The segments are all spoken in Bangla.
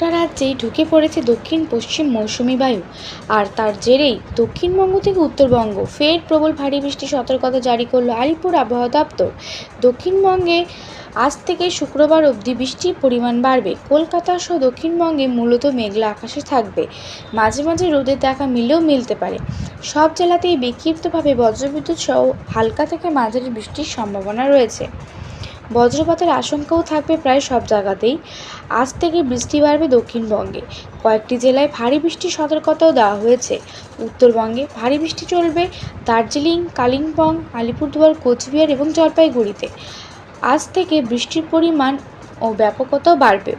গোটা রাজ্যেই ঢুকে পড়েছে দক্ষিণ পশ্চিম মৌসুমি বায়ু। আর তার জেরেই দক্ষিণবঙ্গ থেকে উত্তরবঙ্গ ফের প্রবল ভারী বৃষ্টি সতর্কতা জারি করল আলিপুর আবহাওয়া দপ্তর। দক্ষিণবঙ্গে আজ থেকে শুক্রবার অবধি বৃষ্টির পরিমাণ বাড়বে। কলকাতা সহ দক্ষিণবঙ্গে মূলত মেঘলা আকাশে থাকবে। মাঝে মাঝে রোদের দেখা মিলেও মিলতে পারে। সব জেলাতেই বিক্ষিপ্তভাবে বজ্রবিদ্যুৎ সহ হালকা থেকে মাঝারি বৃষ্টির সম্ভাবনা রয়েছে। বজ্রপাতের আশঙ্কাও থাকবে প্রায় সব জায়গাতেই। আজ থেকে বৃষ্টি বাড়বে দক্ষিণবঙ্গে। কয়েকটি জেলায় ভারী বৃষ্টির সতর্কতাও দেওয়া হয়েছে। উত্তরবঙ্গে ভারী বৃষ্টি চলবে দার্জিলিং, কালিম্পং, আলিপুরদুয়ার, কোচবিহার এবং জলপাইগুড়িতে। আজ থেকে বৃষ্টির পরিমাণ ও ব্যাপকতাও বাড়বে।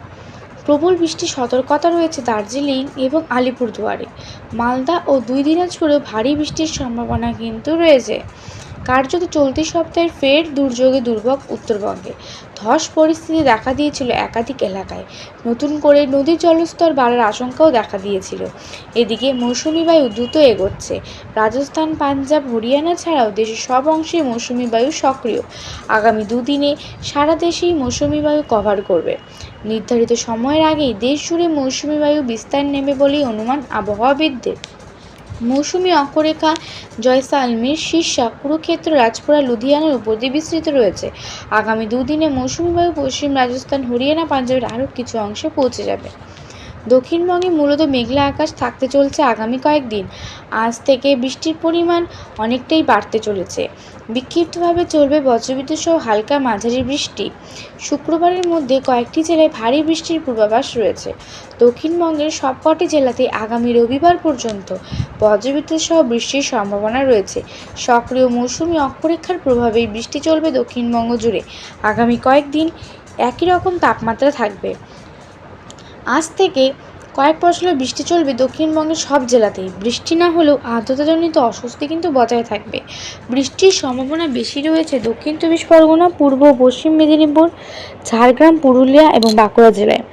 প্রবল বৃষ্টির সতর্কতা রয়েছে দার্জিলিং এবং আলিপুরদুয়ারে। মালদা ও দুই দিনাজপুরেও ভারী বৃষ্টির সম্ভাবনা কিন্তু রয়েছে। কার্যত চলতি সপ্তাহে ফের দুর্যোগে দুর্ভোগ উত্তরবঙ্গে। ধস পরিস্থিতি দেখা দিয়েছিল একাধিক এলাকায়। নতুন করে নদীর জলস্তর বাড়ার আশঙ্কাও দেখা দিয়েছিল। এদিকে মৌসুমি বায়ু দ্রুত এগোচ্ছে। রাজস্থান, পাঞ্জাব, হরিয়ানা ছাড়াও দেশের সব অংশে মৌসুমি বায়ু সক্রিয়। আগামী দুদিনে সারা দেশেই মৌসুমি বায়ু কভার করবে। নির্ধারিত সময়ের আগেই দেশ জুড়ে মৌসুমি বায়ু বিস্তার নেবে বলেই অনুমান আবহাওয়াবিদদের। মৌসুমি অঙ্করেখা জয়সালমীর শীর্ষা কুরুক্ষেত্র, রাজপুরা, লুধিয়ানার উপর দিয়ে বিস্তৃত রয়েছে। আগামী দুদিনে মৌসুমি বায়ু পশ্চিম রাজস্থান, হরিয়ানা, পাঞ্জাবের আরও কিছু অংশে পৌঁছে যাবে। দক্ষিণবঙ্গে মূলত মেঘলা আকাশ থাকতে চলছে আগামী কয়েকদিন। আজ থেকে বৃষ্টির পরিমাণ অনেকটাই বাড়তে চলেছে। বিক্ষিপ্তভাবে চলবে বজ্রবিদ্যুৎ সহ হালকা মাঝারি বৃষ্টি। শুক্রবারের মধ্যে কয়েকটি জেলায় ভারী বৃষ্টির পূর্বাভাস রয়েছে। দক্ষিণবঙ্গের সবকটি জেলাতে আগামী রবিবার পর্যন্ত বজ্রবিদ্যুৎ সহ বৃষ্টির সম্ভাবনা রয়েছে। সক্রিয় মৌসুমি অক্ষরেখার প্রভাবেই বৃষ্টি চলবে দক্ষিণবঙ্গ জুড়ে। আগামী কয়েকদিন একই রকম তাপমাত্রা থাকবে। আজ থেকে কয়েক পশলা বৃষ্টি চলবে দক্ষিণবঙ্গের সব জেলাতেই। বৃষ্টি না হলেও আর্দ্রতাজনিত অস্বস্তি কিন্তু বজায় থাকবে। বৃষ্টির সম্ভাবনা বেশি রয়েছে দক্ষিণ চব্বিশ পরগনা, পূর্ব পশ্চিম মেদিনীপুর, ঝাড়গ্রাম, পুরুলিয়া এবং বাঁকুড়া জেলায়।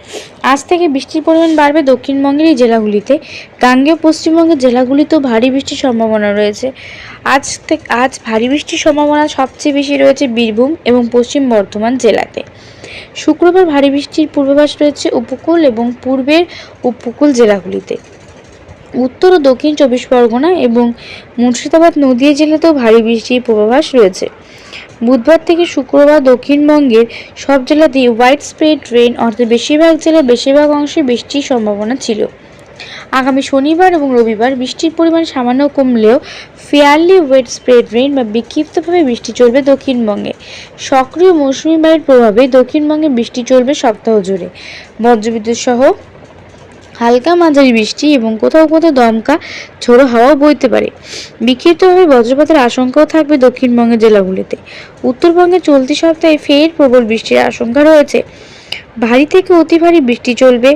আজ থেকে বৃষ্টির পরিমাণ বাড়বে দক্ষিণবঙ্গের এই জেলাগুলিতে। গাঙ্গেয় পশ্চিমবঙ্গের জেলাগুলিতেও ভারী বৃষ্টির সম্ভাবনা রয়েছে। আজ থেকে আজ ভারী বৃষ্টির সম্ভাবনা সবচেয়ে বেশি রয়েছে বীরভূম এবং পশ্চিম বর্ধমান জেলাতে। শুক্রবার ভারী বৃষ্টির পূর্বাভাস রয়েছে উপকূল এবং পূর্বের উপকূল জেলাগুলিতে। উত্তর ও দক্ষিণ চব্বিশ পরগনা এবং মুর্শিদাবাদ নদীয়া জেলাতেও ভারী বৃষ্টির পূর্বাভাস রয়েছে। বুধবার থেকে শুক্রবার দক্ষিণবঙ্গের সব জেলাতেই হোয়াইট স্প্রেড রেন অর্থাৎ বেশিরভাগ জেলার বেশিরভাগ অংশে বৃষ্টির সম্ভাবনা ছিল। আগামী শনিবার এবং রবিবার বৃষ্টির পরিমাণ সামান্য কমলেও ফেয়ারলি ওয়েট স্প্রেড রেইন বা বিক্ষিপ্তভাবে বৃষ্টি চলবে দক্ষিণবঙ্গে। সক্রিয় মৌসুমি বায়ুর প্রভাবে দক্ষিণবঙ্গে বৃষ্টি চলবে সপ্তাহ জুড়ে। বজ্রবিদ্যুৎ সহ হালকা মাঝারি বৃষ্টি এবং কোথাও কোথাও দমকা ঝোড়ো হাওয়াও বইতে পারে। বিক্ষিপ্তভাবে বজ্রপাতের আশঙ্কাও থাকবে দক্ষিণবঙ্গের জেলাগুলিতে। উত্তরবঙ্গে চলতি সপ্তাহে ফের প্রবল বৃষ্টির আশঙ্কা রয়েছে। ভারী থেকে অতি ভারী বৃষ্টি চলবে।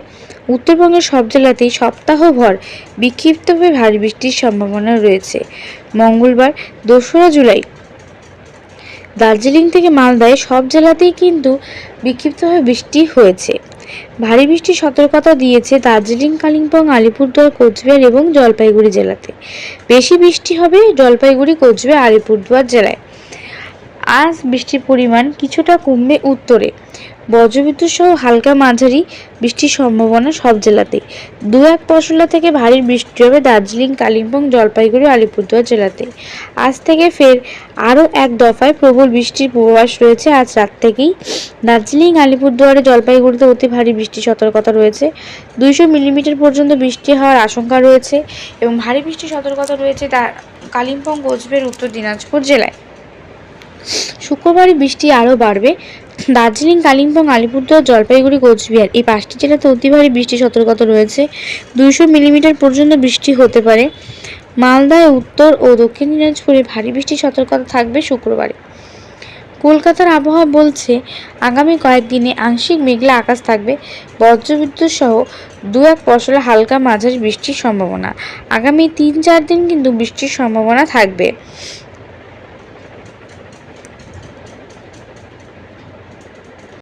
উত্তরবঙ্গের সব জেলাতেই সপ্তাহভর বিক্ষিপ্তভাবে ভারী বৃষ্টির সম্ভাবনা রয়েছে। মঙ্গলবার দোসরা জুলাই দার্জিলিং থেকে মালদায় সব জেলাতেই কিন্তু বিক্ষিপ্তভাবে বৃষ্টি হয়েছে। ভারী বৃষ্টির সতর্কতা দিয়েছে দার্জিলিং, কালিম্পং, আলিপুরদুয়ার, কোচবিহার এবং জলপাইগুড়ি জেলাতে। বেশি বৃষ্টি হবে জলপাইগুড়ি, কোচবিহার, আলিপুরদুয়ার জেলায়। আজ বৃষ্টির পরিমাণ কিছুটা কমবে উত্তরে। বজ্রবিদ্যুৎ সহ হালকা মাঝারি বৃষ্টির সম্ভাবনা সব জেলাতেই দু এক পশলা থেকে ভারী বৃষ্টি হবে দার্জিলিং, কালিম্পং, জলপাইগুড়ি, আলিপুরদুয়ার জেলাতে। আজ থেকে ফের আরও এক দফায় প্রবল বৃষ্টির পূর্বাভাস রয়েছে। আজ রাত থেকেই দার্জিলিং, আলিপুরদুয়ারে, জলপাইগুড়িতে অতি ভারী বৃষ্টির সতর্কতা রয়েছে। দুইশো মিলিমিটার পর্যন্ত বৃষ্টি হওয়ার আশঙ্কা রয়েছে এবং ভারী বৃষ্টির সতর্কতা রয়েছে তা কালিম্পং, কোচবিহার, উত্তর দিনাজপুর জেলায়। শুক্রবারই বৃষ্টি আরও বাড়বে। দার্জিলিং, কালিম্পং, আলিপুরদুয়ার, জলপাইগুড়ি, কোচবিহার এই পাঁচটি জেলাতে অতি ভারী বৃষ্টির সতর্কতা রয়েছে। দুইশো মিলিমিটার পর্যন্ত বৃষ্টি হতে পারে। মালদায় উত্তর ও দক্ষিণ দিনাজপুরে ভারী বৃষ্টির সতর্কতা থাকবে শুক্রবারে। কলকাতার আবহাওয়া বলছে, আগামী কয়েকদিনে আংশিক মেঘলা আকাশ থাকবে। বজ্রবিদ্যুৎ সহ দু এক পশলা হালকা মাঝারি বৃষ্টির সম্ভাবনা। আগামী তিন চার দিন কিন্তু বৃষ্টির সম্ভাবনা থাকবে।